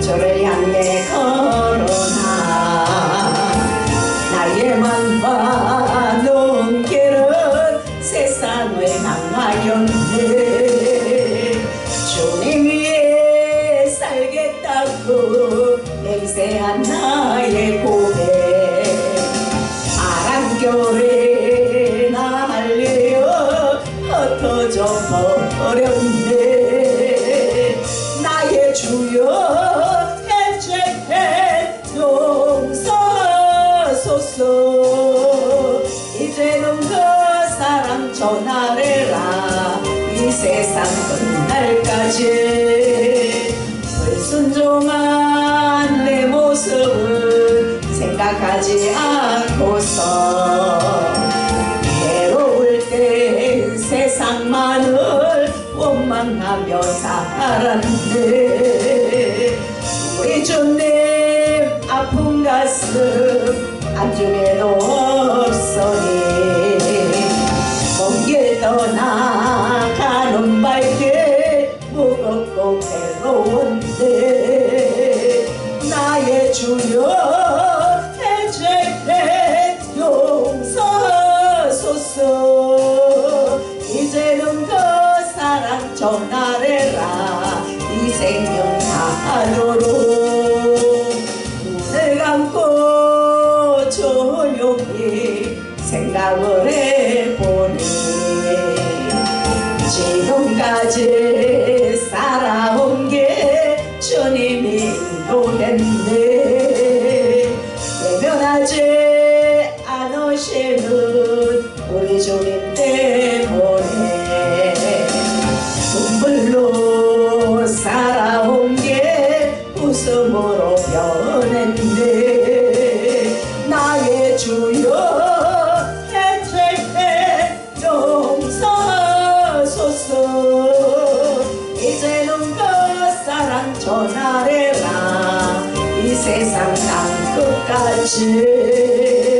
저를 향해 걸어나. 나에만 봐도 눈길은 세상을 향하였네. 주님 위에 살겠다고 맹세한 나의 고 전하래라. 이 세상 끝날까지 불순종한 내 모습을 생각하지 않고서 괴로울 때 세상만을 원망하며 살았네. 우리 주님 아픈 가슴 안중에도 없으니 주여 해죄해 용서소서. 이제는 그 사랑 전하래라. 이 생명 다하도록 눈을 감고 조용히 생각을 해보니 지금까지 살아온 게 주님이 인도했네 않으시는 우리 주님 때문에. 눈물로 살아온 게 웃음으로 변했네. 나의 주여 해책해 용서소서. 이제는 그 사랑 전하래라. 이 세상 땅 끝까지